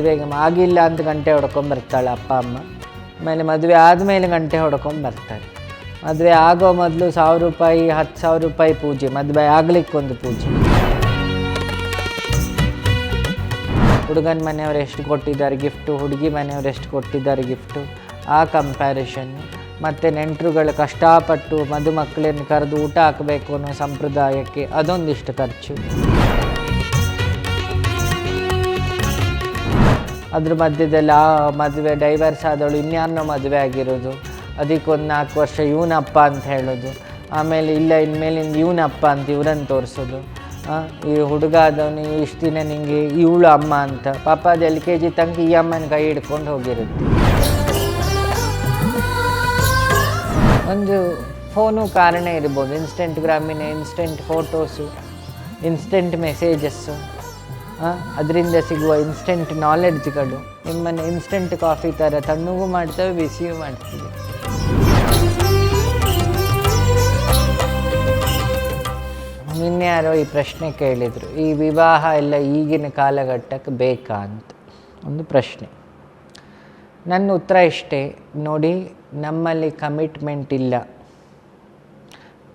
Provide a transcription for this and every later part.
ಮದುವೆಗೆ ಆಗಿಲ್ಲ ಅಂತ ಗಂಟೆ ಹೊಡ್ಕೊಂಬರ್ತಾಳೆ ಅಪ್ಪ, ಅಮ್ಮ. ಆಮೇಲೆ ಮದುವೆ ಆದಮೇಲೆ ಗಂಟೆ ಹೊಡ್ಕೊಂಬರ್ತಾರೆ ಮದುವೆ ಆಗೋ ಮೊದಲು ಸಾವಿರ ರೂಪಾಯಿ, ಹತ್ತು ಸಾವಿರ ರೂಪಾಯಿ ಪೂಜೆ, ಮದುವೆ ಆಗಲಿಕ್ಕೊಂದು ಪೂಜೆ. ಹುಡುಗನ ಮನೆಯವ್ರು ಎಷ್ಟು ಕೊಟ್ಟಿದ್ದಾರೆ ಗಿಫ್ಟು ಹುಡುಗಿ ಮನೆಯವ್ರು ಎಷ್ಟು ಕೊಟ್ಟಿದ್ದಾರೆ ಗಿಫ್ಟು ಆ ಕಂಪ್ಯಾರಿಷನ್ನು ಮತ್ತು ನೆಂಟರುಗಳು ಕಷ್ಟಪಟ್ಟು ಮದುಮಕ್ಕಳನ್ನು ಕರೆದು ಊಟ ಹಾಕಬೇಕು ಅನ್ನೋ ಸಂಪ್ರದಾಯಕ್ಕೆ ಅದೊಂದಿಷ್ಟು ಖರ್ಚು. ಅದ್ರ ಮಧ್ಯದಲ್ಲಿ ಆ ಮದುವೆ ಡೈವರ್ಸ್ ಆದವಳು ಇನ್ಯಾರನ್ನೋ ಮದುವೆ ಆಗಿರೋದು. ಅದಕ್ಕೊಂದು ನಾಲ್ಕು ವರ್ಷ ಇವನಪ್ಪ ಅಂತ ಹೇಳೋದು. ಆಮೇಲೆ ಇಲ್ಲ, ಇನ್ಮೇಲಿಂದ ಇವನಪ್ಪ ಅಂತ ಇವ್ರನ್ನ ತೋರಿಸೋದು. ಈ ಹುಡುಗ ಆದವನು ಇಷ್ಟು ದಿನ ನಿಮಗೆ ಇವಳು ಅಮ್ಮ ಅಂತ. ಪಾಪ ಅದು ಎಲ್ ಕೆ ಜಿ ತನಕ ಈ ಅಮ್ಮನ ಕೈ ಹಿಡ್ಕೊಂಡು ಹೋಗಿರುತ್ತೆ. ಒಂದು ಫೋನು ಕಾರಣ ಇರ್ಬೋದು. ಇನ್ಸ್ಟೆಂಟ್ ಗ್ರಾಮೀಣ ಇನ್ಸ್ಟೆಂಟ್ ಫೋಟೋಸು ಇನ್ಸ್ಟೆಂಟ್ ಮೆಸೇಜಸ್ಸು ಅದರಿಂದ ಸಿಗುವ ಇನ್ಸ್ಟೆಂಟ್ ನಾಲೆಡ್ಜ್ಗಳು ನಿಮ್ಮನ್ನು ಇನ್ಸ್ಟೆಂಟ್ ಕಾಫಿ ಥರ ತಣ್ಣಗೂ ಮಾಡ್ತವೆ, ಬಿಸಿಯೂ ಮಾಡ್ತೀವಿ. ನಿನ್ನೆ ಯಾರೋ ಈ ಪ್ರಶ್ನೆ ಕೇಳಿದರು. ಈ ವಿವಾಹ ಎಲ್ಲ ಈಗಿನ ಕಾಲಘಟ್ಟಕ್ಕೆ ಬೇಕಾ ಅಂತ. ಒಂದು ಪ್ರಶ್ನೆ. ನನ್ನ ಉತ್ತರ ಇಷ್ಟೇ. ನೋಡಿ, ನಮ್ಮಲ್ಲಿ ಕಮಿಟ್ಮೆಂಟ್ ಇಲ್ಲ.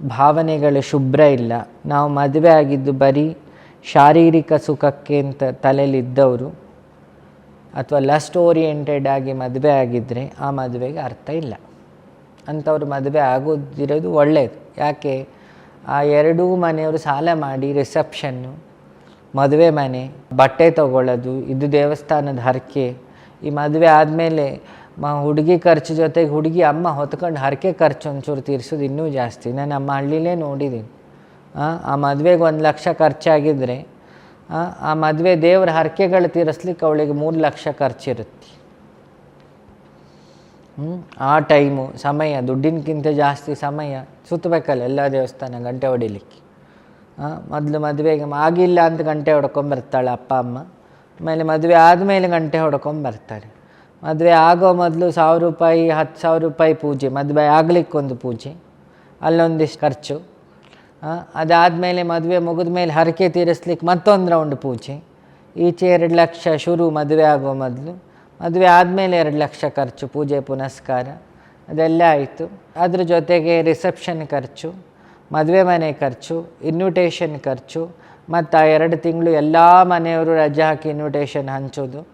ಭಾವನೆಗಳು ಶುಭ್ರ ಇಲ್ಲ. ನಾವು ಮದುವೆ ಆಗಿದ್ದು ಬರೀ ಶಾರೀರಿಕ ಸುಖಕ್ಕೆ ಅಂತ ತಲೆಯಲ್ಲಿದ್ದವರು ಅಥವಾ ಲಸ್ಟ್ ಓರಿಯೆಂಟೆಡ್ ಆಗಿ ಮದುವೆ ಆಗಿದ್ದರೆ ಆ ಮದುವೆಗೆ ಅರ್ಥ ಇಲ್ಲ. ಅಂಥವ್ರು ಮದುವೆ ಆಗೋದಿರೋದು ಒಳ್ಳೆಯದು ಯಾಕೆ? ಆ ಎರಡೂ ಮನೆಯವರು ಸಾಲ ಮಾಡಿ ರಿಸೆಪ್ಷನ್ನು ಮದುವೆ ಮನೆ, ಬಟ್ಟೆ ತಗೊಳ್ಳೋದು, ಇದು ದೇವಸ್ಥಾನದ ಹರಕೆ. ಈ ಮದುವೆ ಆದಮೇಲೆ ಮ ಹುಡುಗಿ ಖರ್ಚು ಜೊತೆಗೆ ಹುಡುಗಿ ಅಮ್ಮ ಹೊತ್ಕೊಂಡು ಹರಕೆ ಖರ್ಚು ಒಂಚೂರು ತೀರಿಸೋದು ಇನ್ನೂ ಜಾಸ್ತಿ. ನಾನು ನಮ್ಮ ಹಳ್ಳಿಲೇ ನೋಡಿದ್ದೀನಿ ಆ, ಮದುವೆಗೆ ಒಂದು ಲಕ್ಷ ಖರ್ಚಾಗಿದ್ದರೆ ಆ, ಮದುವೆ ದೇವರ ಹರಕೆಗಳು ತೀರಿಸ್ಲಿಕ್ಕೆ ಅವಳಿಗೆ ಮೂರು ಲಕ್ಷ ಖರ್ಚಿರುತ್ತೆ. ಆ ಟೈಮು ಸಮಯ ದುಡ್ಡಿನಕ್ಕಿಂತ ಜಾಸ್ತಿ ಸಮಯ ಸುತ್ತಬೇಕಲ್ಲ ಎಲ್ಲ ದೇವಸ್ಥಾನ ಗಂಟೆ ಹೊಡಿಲಿಕ್ಕೆ. ಮೊದಲು ಮದುವೆಗೆ ಆಗಿಲ್ಲ ಅಂತ ಗಂಟೆ ಹೊಡ್ಕೊಂಬರ್ತಾಳೆ ಅಪ್ಪ ಅಮ್ಮ. ಆಮೇಲೆ ಮದುವೆ ಆದಮೇಲೆ ಗಂಟೆ ಹೊಡ್ಕೊಂಬರ್ತಾರೆ ಮದುವೆ ಆಗೋ ಮೊದಲು ಸಾವಿರ ರೂಪಾಯಿ ಹತ್ತು ಸಾವಿರ ರೂಪಾಯಿ ಪೂಜೆ ಮದುವೆ ಆಗಲಿಕ್ಕೊಂದು ಪೂಜೆ. ಅಲ್ಲೊಂದಿಷ್ಟು ಖರ್ಚು. ಅದಾದಮೇಲೆ ಮದುವೆ ಮುಗಿದ ಮೇಲೆ ಹರಕೆ ತೀರಿಸ್ಲಿಕ್ಕೆ ಮತ್ತೊಂದು ರೌಂಡ್ ಪೂಜೆ ಈಚೆ ಎರಡು ಲಕ್ಷ ಶುರು, ಮದುವೆ ಆಗುವ ಮೊದಲು. ಮದುವೆ ಆದಮೇಲೆ ಎರಡು ಲಕ್ಷ ಖರ್ಚು, ಪೂಜೆ, ಪುನಸ್ಕಾರ. ಅದೆಲ್ಲ ಆಯಿತು. ಅದ್ರ ಜೊತೆಗೆ ರಿಸೆಪ್ಷನ್ ಖರ್ಚು, ಮದುವೆ ಮನೆ ಖರ್ಚು ಇನ್ವಿಟೇಷನ್ ಖರ್ಚು. ಮತ್ತು ಆ ಎರಡು ತಿಂಗಳು ಎಲ್ಲ ಮನೆಯವರು ರಜೆ ಹಾಕಿ ಇನ್ವಿಟೇಷನ್ ಹಂಚೋದು.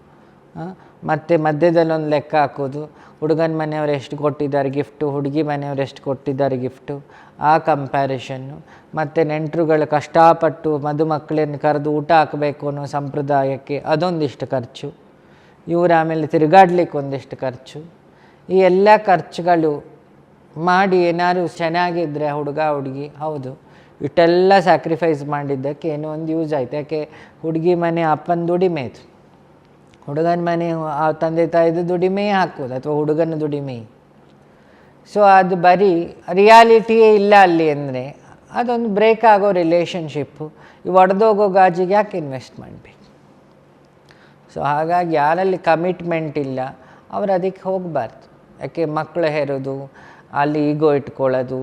ಮತ್ತೆ ಮಧ್ಯದಲ್ಲಿ ಒಂದು ಲೆಕ್ಕ ಹಾಕೋದು. ಹುಡುಗನ ಮನೆಯವ್ರು ಎಷ್ಟು ಕೊಟ್ಟಿದ್ದಾರೆ ಗಿಫ್ಟು, ಹುಡುಗಿ ಮನೆಯವರು ಎಷ್ಟು ಕೊಟ್ಟಿದ್ದಾರೆ ಗಿಫ್ಟು, ಆ ಕಂಪ್ಯಾರಿಷನ್ನು ಮತ್ತು ನೆಂಟರುಗಳು ಕಷ್ಟಪಟ್ಟು ಮದುಮಕ್ಕಳನ್ನು ಕರೆದು ಊಟ ಹಾಕಬೇಕು ಅನ್ನೋ ಸಂಪ್ರದಾಯಕ್ಕೆ ಅದೊಂದಿಷ್ಟು ಖರ್ಚು. ಇವರು ಆಮೇಲೆ ತಿರುಗಾಡ್ಲಿಕ್ಕೆ ಒಂದಿಷ್ಟು ಖರ್ಚು. ಈ ಎಲ್ಲ ಖರ್ಚುಗಳು ಮಾಡಿ ಏನಾದ್ರು ಚೆನ್ನಾಗಿದ್ದರೆ ಹುಡುಗ, ಹುಡುಗಿ, ಹೌದು. ಇಷ್ಟೆಲ್ಲ ಸ್ಯಾಕ್ರಿಫೈಸ್ ಮಾಡಿದ್ದಕ್ಕೆ ಏನೋ ಒಂದು ಯೂಸ್ ಆಯಿತು. ಯಾಕೆ, ಹುಡುಗಿ ಮನೆ ಅಪ್ಪನ ದುಡಿಮೆ ಇದು ಹುಡುಗನ ಮನೆ, ಆ ತಂದೆ ತಾಯಿದು ದುಡಿಮೆ ಹಾಕೋದು ಅಥವಾ ಹುಡುಗನ ದುಡಿಮೆ. ಸೊ ಅದು ಬರೀ ರಿಯಾಲಿಟಿಯೇ ಇಲ್ಲ ಅಲ್ಲಿ ಅಂದರೆ ಅದೊಂದು ಬ್ರೇಕ್ ಆಗೋ ರಿಲೇಷನ್ಶಿಪ್ಪು ಈ ಒಡೆದೋಗೋ ಗಾಜಿಗೆ ಯಾಕೆ ಇನ್ವೆಸ್ಟ್ ಮಾಡಬೇಕು? ಸೊ ಹಾಗಾಗಿ ಯಾರಲ್ಲಿ ಕಮಿಟ್ಮೆಂಟ್ ಇಲ್ಲ, ಅವರು ಅದಕ್ಕೆ ಹೋಗಬಾರ್ದು. ಯಾಕೆ ಮಕ್ಕಳು ಹೆರೋದು? ಅಲ್ಲಿ ಈಗೋ ಇಟ್ಕೊಳ್ಳೋದು,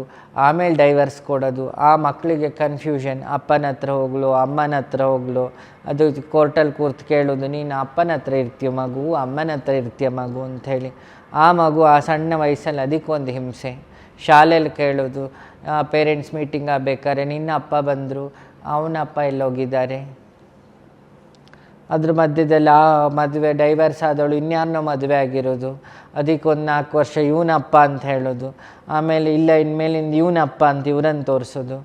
ಆಮೇಲೆ ಡೈವರ್ಸ್ ಕೊಡೋದು, ಆ ಮಕ್ಕಳಿಗೆ ಕನ್ಫ್ಯೂಷನ್ ಅಪ್ಪನ ಹತ್ರ ಹೋಗ್ಲು, ಅಮ್ಮನ ಹತ್ರ ಹೋಗ್ಲು. ಅದು ಕೋರ್ಟಲ್ಲಿ ಕೂರ್ತು ಕೇಳೋದು, ನೀನು ಅಪ್ಪನ ಹತ್ರ ಇರ್ತೀಯ ಮಗು, ಅಮ್ಮನ ಹತ್ರ ಇರ್ತೀಯ ಮಗು ಅಂಥೇಳಿ ಆ ಮಗು ಆ ಸಣ್ಣ ವಯಸ್ಸಲ್ಲಿ ಅದಕ್ಕೊಂದು ಹಿಂಸೆ. ಶಾಲೆಯಲ್ಲಿ ಕೇಳೋದು ಪೇರೆಂಟ್ಸ್ ಮೀಟಿಂಗ್ ಆಗಬೇಕಾದ್ರೆ ನಿನ್ನ ಅಪ್ಪ ಬಂದರು, ಅವನ ಅಪ್ಪ ಎಲ್ಲೋಗಿದ್ದಾರೆ. ಅದ್ರ ಮಧ್ಯದಲ್ಲಿ ಆ ಮದುವೆ ಡೈವರ್ಸ್ ಆದವಳು ಇನ್ಯಾರನ್ನೋ ಮದುವೆ ಆಗಿರೋದು. ಅದಕ್ಕೊಂದು ನಾಲ್ಕು ವರ್ಷ ಇವನಪ್ಪ ಅಂತ ಹೇಳೋದು. ಆಮೇಲೆ ಇಲ್ಲ, ಇನ್ಮೇಲಿಂದ ಇವನಪ್ಪ ಅಂತ ಇವ್ರನ್ನ ತೋರಿಸೋದು.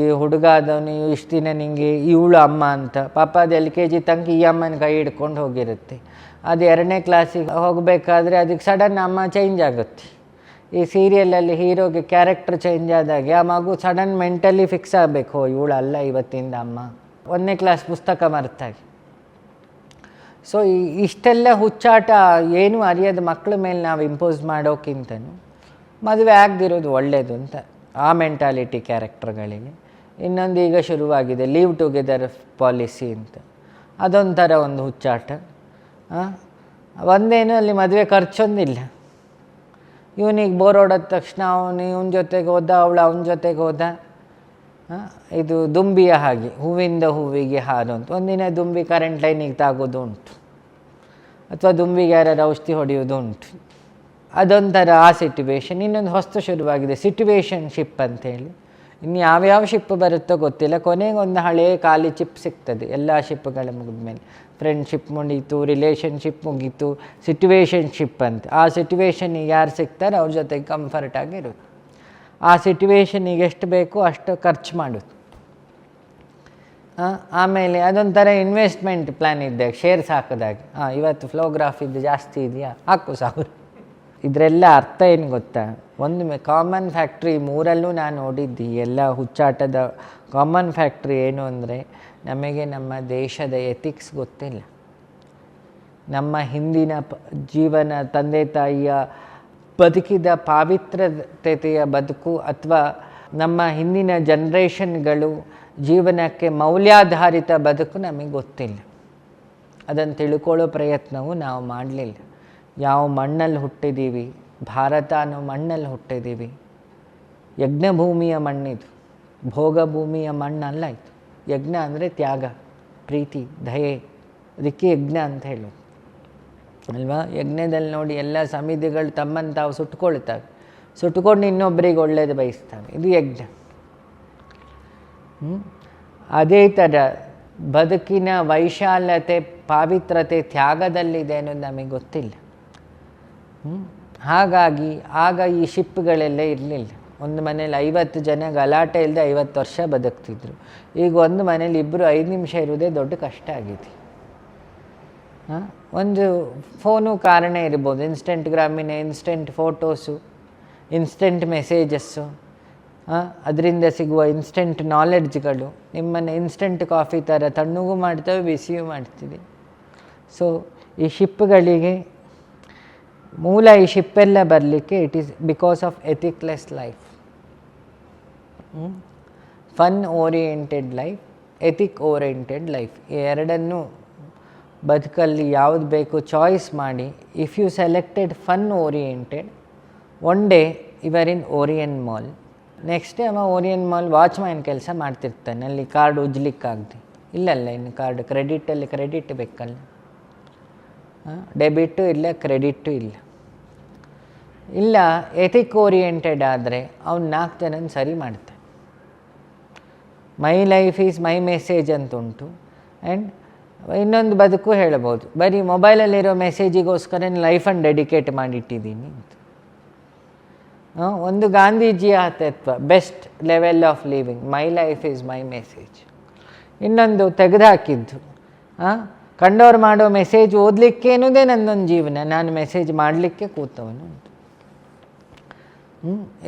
ಈ ಹುಡುಗ ಆದವನು ಇಷ್ಟು ದಿನ ನಿಂಗೆ ಇವಳು ಅಮ್ಮ ಅಂತ. ಪಾಪ ಅದು ಎಲ್ ಕೆ ಜಿ ತನಕ ಈ ಅಮ್ಮನ ಕೈ ಹಿಡ್ಕೊಂಡು ಹೋಗಿರುತ್ತೆ. ಅದು ಎರಡನೇ ಕ್ಲಾಸಿಗೆ ಹೋಗಬೇಕಾದ್ರೆ ಅದಕ್ಕೆ ಸಡನ್ ಅಮ್ಮ ಚೇಂಜ್ ಆಗುತ್ತೆ. ಈ ಸೀರಿಯಲಲ್ಲಿ ಹೀರೋಗೆ ಕ್ಯಾರೆಕ್ಟರ್ ಚೇಂಜ್ ಆದಾಗೆ ಆ ಮಗು ಸಡನ್ ಮೆಂಟಲಿ ಫಿಕ್ಸ್ ಆಗಬೇಕು. ಇವಳು ಅಲ್ಲ ಇವತ್ತಿಂದ ಅಮ್ಮ. ಒಂದನೇ ಕ್ಲಾಸ್ ಪುಸ್ತಕ ಮರೆತಾಗಿ. ಸೊ ಇಷ್ಟೆಲ್ಲ ಹುಚ್ಚಾಟ ಏನು ಅರಿಯದ ಮಕ್ಕಳ ಮೇಲೆ ನಾವು ಇಂಪೋಸ್ ಮಾಡೋಕ್ಕಿಂತನೂ ಮದುವೆ ಆಗದಿರೋದು ಒಳ್ಳೆಯದು ಅಂತ ಆ ಮೆಂಟಾಲಿಟಿ ಕ್ಯಾರೆಕ್ಟರ್ಗಳಿಗೆ ಇನ್ನೊಂದು ಈಗ ಶುರುವಾಗಿದೆ ಲೀವ್ ಟುಗೆದರ್ ಪಾಲಿಸಿ ಅಂತ. ಅದೊಂಥರ ಒಂದು ಹುಚ್ಚಾಟ? ಒಂದೇನು ಅಲ್ಲಿ ಮದುವೆ ಖರ್ಚೊಂದಿಲ್ಲ. ಇವನಿಗೆ ಬೋರ್ ಹೊಡೋದ ತಕ್ಷಣ ಅವನು, ಇವನ ಜೊತೆಗೆ ಹೋದ, ಅವಳು ಅವನ ಜೊತೆಗೆ ಹೋದ. ಇದು ದುಂಬಿಯ ಹಾಗೆ, ಹೂವಿಂದ ಹೂವಿಗೆ ಹಾರು ಅಂತ. ಒಂದಿನ ದುಂಬಿ ಕರೆಂಟ್ ಲೈನಿಗೆ ತಾಗೋದು ಉಂಟು. ಅಥವಾ ದುಂಬಿಗೆ ಯಾರು ಔಷಧಿ ಹೊಡೆಯೋದು ಉಂಟು. ಅದೊಂಥರ ಆ ಸಿಟುವೇಶನ್ ಇನ್ನೊಂದು ಹೊಸ್ತು ಶುರುವಾಗಿದೆ ಸಿಟ್ಯುವೇಶನ್ ಶಿಪ್ ಅಂತೇಳಿ ಇನ್ನು ಯಾವ್ಯಾವ ಶಿಪ್ ಬರುತ್ತೋ ಗೊತ್ತಿಲ್ಲ. ಕೊನೆಗೆ ಒಂದು ಹಳೆಯ ಖಾಲಿ ಚಿಪ್ ಸಿಗ್ತದೆ, ಎಲ್ಲ ಶಿಪ್ಗಳ ಮುಗಿದ್ಮೇಲೆ. ಫ್ರೆಂಡ್ಶಿಪ್ ಮುಗೀತು ರಿಲೇಷನ್ಶಿಪ್ ಮುಗೀತು ಸಿಟ್ಯುವೇಶನ್ಶಿಪ್ ಅಂತ. ಆ ಸಿಟ್ಯುವೇಶನಿಗೆ ಯಾರು ಸಿಗ್ತಾರೆ ಅವ್ರ ಜೊತೆಗೆ ಕಂಫರ್ಟಾಗಿರುತ್ತೆ ಆ ಸಿಟ್ಯುವೇಶನಿಗೆ ಎಷ್ಟು ಬೇಕೋ ಅಷ್ಟು ಖರ್ಚು ಮಾಡೋದು. ಆಮೇಲೆ ಅದೊಂಥರ ಇನ್ವೆಸ್ಟ್ಮೆಂಟ್ ಪ್ಲ್ಯಾನ್ ಇದ್ದೆ ಶೇರ್ಸ್ ಹಾಕೋದಾಗಿ. ಹಾಂ ಇವತ್ತು ಫ್ಲೋಗ್ರಾಫ್ ಇದು ಜಾಸ್ತಿ ಇದೆಯಾ? ಹಾಕು ಸಾವಿರ ಇದರೆಲ್ಲ ಅರ್ಥ ಏನು ಗೊತ್ತಾ? ಒಂದು ಕಾಮನ್ ಫ್ಯಾಕ್ಟ್ರಿ ಮೂರಲ್ಲೂ ನಾನು ನೋಡಿದ್ದು, ಎಲ್ಲ ಹುಚ್ಚಾಟದ ಕಾಮನ್ ಫ್ಯಾಕ್ಟ್ರಿ ಏನು ಅಂದರೆ ನಮಗೆ ನಮ್ಮ ದೇಶದ ಎಥಿಕ್ಸ್ ಗೊತ್ತಿಲ್ಲ. ನಮ್ಮ ಹಿಂದಿನ ಜೀವನ ತಂದೆ ತಾಯಿಯ ಬದುಕಿದ ಪಾವಿತ್ರತೆಯ ಬದುಕು ಅಥವಾ ನಮ್ಮ ಹಿಂದಿನ ಜನ್ರೇಷನ್ಗಳು ಜೀವನಕ್ಕೆ ಮೌಲ್ಯಾಧಾರಿತ ಬದುಕು ನಮಗೆ ಗೊತ್ತಿಲ್ಲ. ಅದನ್ನು ತಿಳ್ಕೊಳ್ಳೋ ಪ್ರಯತ್ನವೂ ನಾವು ಮಾಡಲಿಲ್ಲ. ಯಾವ ಮಣ್ಣಲ್ಲಿ ಹುಟ್ಟಿದ್ದೀವಿ, ಭಾರತ ಅನ್ನೋ ಮಣ್ಣಲ್ಲಿ ಹುಟ್ಟಿದ್ದೀವಿ. ಯಜ್ಞಭೂಮಿಯ ಮಣ್ಣಿದು, ಭೋಗಭೂಮಿಯ ಮಣ್ಣಲ್ಲ ಇದು. ಯಜ್ಞ ಅಂದರೆ ತ್ಯಾಗ, ಪ್ರೀತಿ, ದಯೆ, ಅದಕ್ಕೆ ಯಜ್ಞ ಅಂತ ಹೇಳೋದು. ಅಲ್ವಾ? ಯಜ್ಞದಲ್ಲಿ ನೋಡಿ ಎಲ್ಲ ಸಮಿತಿಗಳು ತಮ್ಮನ್ನು ತಾವು ಸುಟ್ಕೊಳ್ತವೆ ಸುಟ್ಕೊಂಡು ಇನ್ನೊಬ್ಬರಿಗೆ ಒಳ್ಳೇದು ಬಯಸ್ತವೆ ಇದು ಯಜ್ಞ? ಅದೇ ಥರ ಬದುಕಿನ ವೈಶಾಲ್ಯತೆ ಪಾವಿತ್ರತೆ ತ್ಯಾಗದಲ್ಲಿದೆ ಅನ್ನೋದು ನಮಗೆ ಗೊತ್ತಿಲ್ಲ? ಹಾಗಾಗಿ ಆಗ ಈ ಶಿಪ್ಗಳೆಲ್ಲ ಇರಲಿಲ್ಲ. ಒಂದು ಮನೇಲಿ ಐವತ್ತು ಜನ ಗಲಾಟೆ ಇಲ್ಲದೆ ಐವತ್ತು ವರ್ಷ ಬದುಕ್ತಿದ್ರು. ಈಗ ಒಂದು ಮನೇಲಿ ಇಬ್ಬರು ಐದು ನಿಮಿಷ ಇರೋದೇ ದೊಡ್ಡ ಕಷ್ಟ ಆಗಿದೆ. ಒಂದು ಫೋನು ಕಾರಣ ಇರ್ಬೋದು. ಇನ್ಸ್ಟೆಂಟ್ ಗ್ರಾಮೀಣ ಇನ್ಸ್ಟೆಂಟ್ ಫೋಟೋಸು ಇನ್ಸ್ಟೆಂಟ್ ಮೆಸೇಜಸ್ಸು ಅದರಿಂದ ಸಿಗುವ ಇನ್ಸ್ಟೆಂಟ್ ನಾಲೆಡ್ಜ್ಗಳು ನಿಮ್ಮನ್ನು ಇನ್ಸ್ಟೆಂಟ್ ಕಾಫಿ ಥರ ತಣ್ಣಗೂ ಮಾಡ್ತೇವೆ, ಬಿಸಿಯೂ ಮಾಡ್ತೀವಿ. ಸೊ ಈ ಶಿಪ್ಗಳಿಗೆ ಮೂಲ ಈ ಶಿಪ್ಪೆಲ್ಲ ಬರಲಿಕ್ಕೆ it is because of ethicless life fun oriented life ethic oriented life ಎರಡನ್ನೂ ಬದುಕಲ್ಲಿ ಯಾವುದು ಬೇಕು ಚಾಯ್ಸ್ ಮಾಡಿ if you selected fun oriented one day ಇವರ್ in Orion Mall next day ಅವ ಓರಿಯನ್ ಮಾಲ್ ವಾಚ್ಮ್ಯಾನ್ ಕೆಲಸ ಮಾಡ್ತಿರ್ತಾನೆ, ಅಲ್ಲಿ ಕಾರ್ಡ್ ಉಜ್ಲಿಕ್ಕಾಗದೆ. ಇಲ್ಲಲ್ಲ ಇನ್ನು ಕಾರ್ಡ್ ಕ್ರೆಡಿಟಲ್ಲಿ ಕ್ರೆಡಿಟ್ ಬೇಕಲ್ಲ. ಡೆಬಿಟು ಇಲ್ಲ ಕ್ರೆಡಿಟ್ಟು ಇಲ್ಲ. ಇಲ್ಲ ಎಥಿಕ್ ಓರಿಯೆಂಟೆಡ್ ಆದರೆ ಅವ್ನು ನಾಲ್ಕು ಜನನ ಸರಿ ಮಾಡ್ತಾನೆ. My life is my message ಅಂತ ಉಂಟು. ಆ್ಯಂಡ್ ಇನ್ನೊಂದು ಬದುಕು ಹೇಳಬಹುದು. ಬರೀ ಮೊಬೈಲಲ್ಲಿರೋ ಮೆಸೇಜಿಗೋಸ್ಕರ ಲೈಫನ್ನು ಡೆಡಿಕೇಟ್ ಮಾಡಿಟ್ಟಿದ್ದೀನಿ ಅಂತ. ಒಂದು ಗಾಂಧೀಜಿಯ ತತ್ವ best level of living my life is my message ಇನ್ನೊಂದು ತೆಗೆದುಹಾಕಿದ್ದು ಕಂಡವ್ರು ಮಾಡೋ ಮೆಸೇಜ್ ಓದಲಿಕ್ಕೆ ಅನ್ನೋದೇ ನನ್ನೊಂದು ಜೀವನ, ನಾನು ಮೆಸೇಜ್ ಮಾಡಲಿಕ್ಕೆ ಕೂತವನು?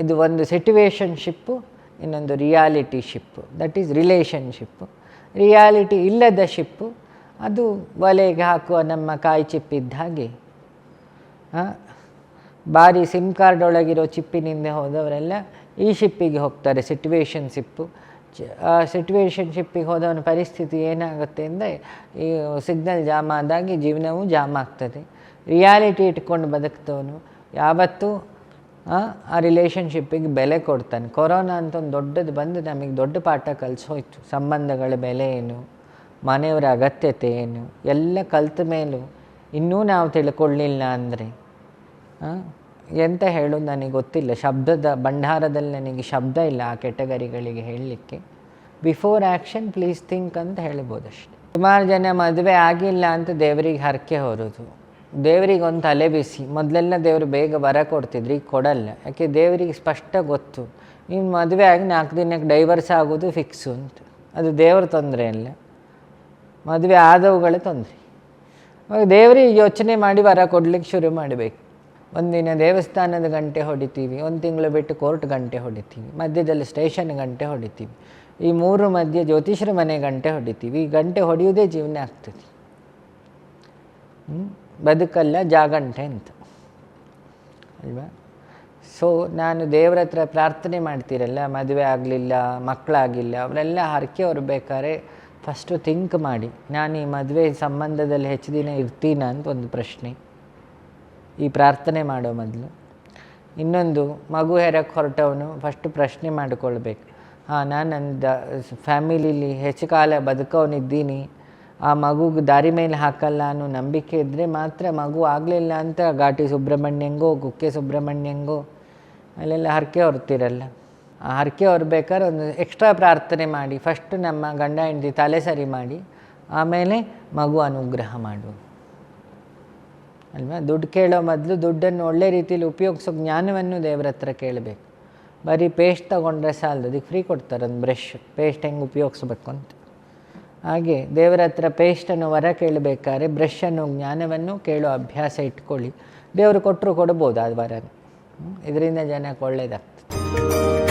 ಇದು ಒಂದು ಸಿಟುವೇಶನ್ಶಿಪ್ಪು ಇನ್ನೊಂದು reality ship that is relationship reality ಇಲ್ಲದ ಶಿಪ್ಪು ಅದು ಒಲೆಗೆ ಹಾಕುವ ನಮ್ಮ ಕಾಯಿ ಚಿಪ್ಪಿದ್ದ ಹಾಗೆ. ಬಾರಿ ಸಿಮ್ ಕಾರ್ಡ್ ಒಳಗಿರೋ ಚಿಪ್ಪಿನಿಂದ ಹೋದವರೆಲ್ಲ ಈ ಶಿಪ್ಪಿಗೆ ಹೋಗ್ತಾರೆ ಸಿಟುವೇಶನ್ ಶಿಪ್ಪು ಆ ಶಿಪ್ಪಿಗೆ ಹೋದವನ ಪರಿಸ್ಥಿತಿ ಏನಾಗುತ್ತೆ ಅಂದರೆ ಈ ಸಿಗ್ನಲ್ ಜಾಮ್ ಆದಾಗಿ ಜೀವನವೂ ಜಾಮ್ ಆಗ್ತದೆ. ರಿಯಾಲಿಟಿ ಇಟ್ಕೊಂಡು ಬದುಕ್ತವನು. ಯಾವತ್ತೂ ಆ ರಿಲೇಷನ್ಶಿಪ್ಪಿಗೆ ಬೆಲೆ ಕೊಡ್ತಾನೆ. ಕೊರೋನಾ ಅಂತ ಒಂದು ದೊಡ್ಡದು ಬಂದು ನಮಗೆ ದೊಡ್ಡ ಪಾಠ ಕಲಿಸೋಯ್ತು. ಸಂಬಂಧಗಳ ಬೆಲೆ ಏನು? ಮನೆಯವರ ಅಗತ್ಯತೆ ಏನು ಎಲ್ಲ ಕಲ್ತ ಮೇಲೂ ಇನ್ನೂ ನಾವು ತಿಳ್ಕೊಳ್ಳಿಲ್ಲ ಅಂದರೆ ಎಂತ ಹೇಳೋದು ನನಗೆ ಗೊತ್ತಿಲ್ಲ. ಶಬ್ದದ ಭಂಡಾರದಲ್ಲಿ ನನಗೆ ಶಬ್ದ ಇಲ್ಲ ಆ ಕೆಟಗರಿಗಳಿಗೆ ಹೇಳಲಿಕ್ಕೆ. ಬಿಫೋರ್ ಆ್ಯಕ್ಷನ್ ಪ್ಲೀಸ್ ಥಿಂಕ್ ಅಂತ ಹೇಳ್ಬೋದು ಅಷ್ಟೆ ಸುಮಾರು ಜನ ಮದುವೆ ಆಗಿಲ್ಲ ಅಂತ ದೇವರಿಗೆ ಹರಕೆ ಹೊರೋದು ದೇವರಿಗೆ ಒಂದು ತಲೆ ಬಿಸಿ. ಮೊದಲೆಲ್ಲ ದೇವರು ಬೇಗ ಬರ ಕೊಡ್ತಿದ್ರು, ಈಗ ಕೊಡಲ್ಲ. ಯಾಕೆ? ದೇವರಿಗೆ ಸ್ಪಷ್ಟ ಗೊತ್ತು. ನೀನು ಮದುವೆ ಆಗಿ ನಾಲ್ಕು ದಿನಕ್ಕೆ ಡೈವರ್ಸ್ ಆಗೋದು ಫಿಕ್ಸು ಅಂತ ಅದು ದೇವ್ರ ತೊಂದರೆ ಅಲ್ಲ. ಮದುವೆ ಆದವುಗಳ ತೊಂದರೆ. ಅವಾಗ ದೇವರಿಗೆ ಯೋಚನೆ ಮಾಡಿ ವರ ಕೊಡ್ಲಿಕ್ಕೆ ಶುರು ಮಾಡಬೇಕು. ಒಂದಿನ ದೇವಸ್ಥಾನದ ಗಂಟೆ ಹೊಡಿತೀವಿ, ಒಂದು ತಿಂಗಳು ಬಿಟ್ಟು ಕೋರ್ಟ್ ಗಂಟೆ ಹೊಡಿತೀವಿ, ಮಧ್ಯದಲ್ಲಿ ಸ್ಟೇಷನ್ ಗಂಟೆ ಹೊಡಿತೀವಿ, ಈ ಮೂರು ಮಧ್ಯೆ ಜ್ಯೋತಿಷ್ಯರ ಮನೆ ಗಂಟೆ ಹೊಡಿತೀವಿ, ಈ ಗಂಟೆ ಹೊಡೆಯುವುದೇ ಜೀವನ ಆಗ್ತದೆ. ಬದುಕಲ್ಲ ಜಾಗಂಟೆ ಅಂತ. ಅಲ್ವಾ? ಸೊ ನಾನು ದೇವರ ಹತ್ರ ಪ್ರಾರ್ಥನೆ ಮಾಡ್ತೀರಲ್ಲ, ಮದುವೆ ಆಗಲಿಲ್ಲ ಮಕ್ಕಳಾಗಿಲ್ಲ ಅವರೆಲ್ಲ ಹರಕೆ ಹೊರಬೇಕಾದ್ರೆ ಫಸ್ಟು ಥಿಂಕ್ ಮಾಡಿ, ನಾನು ಈ ಮದುವೆ ಸಂಬಂಧದಲ್ಲಿ ಹೆಚ್ಚು ದಿನ ಇರ್ತೀನ? ಅಂತ ಒಂದು ಪ್ರಶ್ನೆ. ಈ ಪ್ರಾರ್ಥನೆ ಮಾಡೋ ಮೊದಲು. ಇನ್ನೊಂದು, ಮಗು ಹೆರಕ್ಕೆ ಹೊರಟವನು ಫಸ್ಟ್ ಪ್ರಶ್ನೆ ಮಾಡಿಕೊಳ್ಬೇಕು. ಹಾಂ, ನಾನು ನನ್ನ ಫ್ಯಾಮಿಲಿಲಿ ಹೆಚ್ಚು ಕಾಲ ಬದುಕವನಿದ್ದೀನಿ. ಆ ಮಗುಗೆ ದಾರಿ ಮೇಲೆ ಹಾಕಲ್ಲ ಅನ್ನೋ ನಂಬಿಕೆ ಇದ್ದರೆ ಮಾತ್ರ ಮಗು ಆಗಲಿಲ್ಲ ಅಂತ ಘಾಟಿ ಸುಬ್ರಹ್ಮಣ್ಯಂಗೋ ಕುಕ್ಕೆ ಸುಬ್ರಹ್ಮಣ್ಯಂಗೋ, ಅಲ್ಲೆಲ್ಲ ಹರಕೆ ಹೊರ್ತಿರಲ್ಲ. ಹರಕೆ ಹೊರಬೇಕಾದ್ರೆ ಒಂದು ಎಕ್ಸ್ಟ್ರಾ ಪ್ರಾರ್ಥನೆ ಮಾಡಿ ಫಸ್ಟ್ ನಮ್ಮ ಗಂಡ ಹೆಂಡತಿ ತಲೆ ಸರಿ ಮಾಡಿ, ಆಮೇಲೆ ಮಗು ಅನುಗ್ರಹ ಮಾಡು. ಅಲ್ವಾ? ದುಡ್ಡು ಕೇಳೋ ಮೊದಲು ದುಡ್ಡನ್ನು ಒಳ್ಳೆ ರೀತಿಯಲ್ಲಿ ಉಪಯೋಗಿಸೋ ಜ್ಞಾನವನ್ನು ದೇವ್ರ ಹತ್ರ ಕೇಳಬೇಕು. ಬರೀ ಪೇಸ್ಟ್ ತೊಗೊಂಡ್ರೆ ಸಾಲದು, ಅದಕ್ಕೆ ಫ್ರೀ ಕೊಡ್ತಾರೆ ಒಂದು ಬ್ರಷ್ ಪೇಸ್ಟ್ ಹೆಂಗೆ ಉಪಯೋಗಿಸ್ಬೇಕು ಅಂತ. ಹಾಗೆ ದೇವರ ಹತ್ರ ಪೇಸ್ಟನ್ನು ವರ ಕೇಳಬೇಕಾದ್ರೆ ಬ್ರಷನ್ನು ಜ್ಞಾನವನ್ನು ಕೇಳೋ ಅಭ್ಯಾಸ ಇಟ್ಕೊಳ್ಳಿ. ದೇವರು ಕೊಟ್ಟರು ಕೊಡ್ಬೋದು ಆ ವರ ಇದರಿಂದ ಜನಕ್ಕೆ ಒಳ್ಳೆಯದಾಗ್ತದೆ